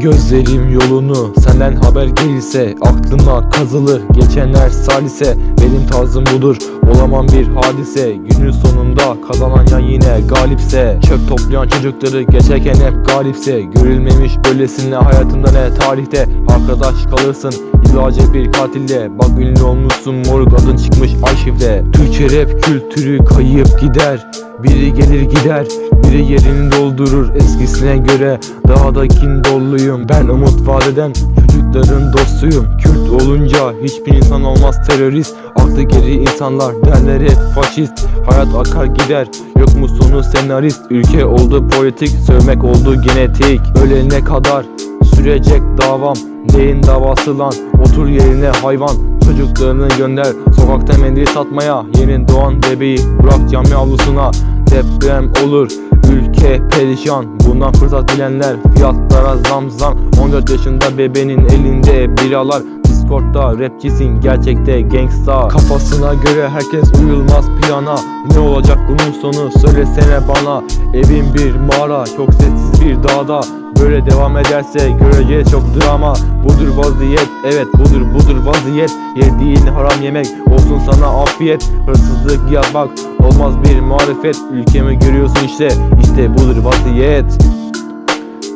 Gözlerim yolunu senden haber gelirse Aklıma kazılır. Geçenler salise Benim tarzım budur. Olamam bir hadise Günün sonunda kazanan ya yine galipse. Çöp toplayan çocukları geçerken hep galipse. Görülmemiş böylesine hayatımda ne tarihte Arkadaş kalırsın. İllacı bir katilde Bak ünlü olmuşsun. Moruk adın çıkmış arşivde. Türkçe rap kültürü kayıp gider Biri gelir gider Biri yerini doldurur eskisine göre. Daha da doluyum Ben umut vadeden çocukların dostuyum. Kürt olunca hiçbir insan olmaz terörist. Aklı geri insanlar derler hep faşist. Hayat akar gider yok mu sonu senarist? Ülke oldu politik sövmek oldu genetik. Ölene kadar sürecek davam Neyin davası lan? Otur yerine hayvan Çocuklarını gönder. Sokakta mendil satmaya Yeni doğan bebeği bırak cami avlusuna. Deprem olur ülke perişan. Bundan fırsat bilenler fiyatlara zam zam. 14 yaşında bebeğin elinde biralar Discord'da rapçisin gerçekte gangsta. Kafasına göre herkes uyulmaz plana Ne olacak bunun sonu söylesene bana. Evim bir mağara çok sessiz bir dağda. Böyle devam ederse göreceğiz çok drama. Budur vaziyet evet budur budur vaziyet. Yediğin haram yemek olsun sana afiyet. Hırsızlık yapmak olmaz bir marifet. Ülkemi görüyorsun işte işte budur vaziyet.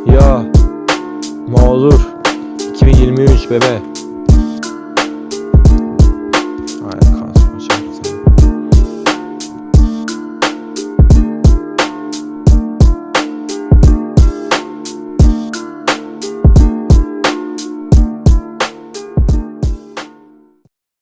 Ya Mağdur. 2023 bebe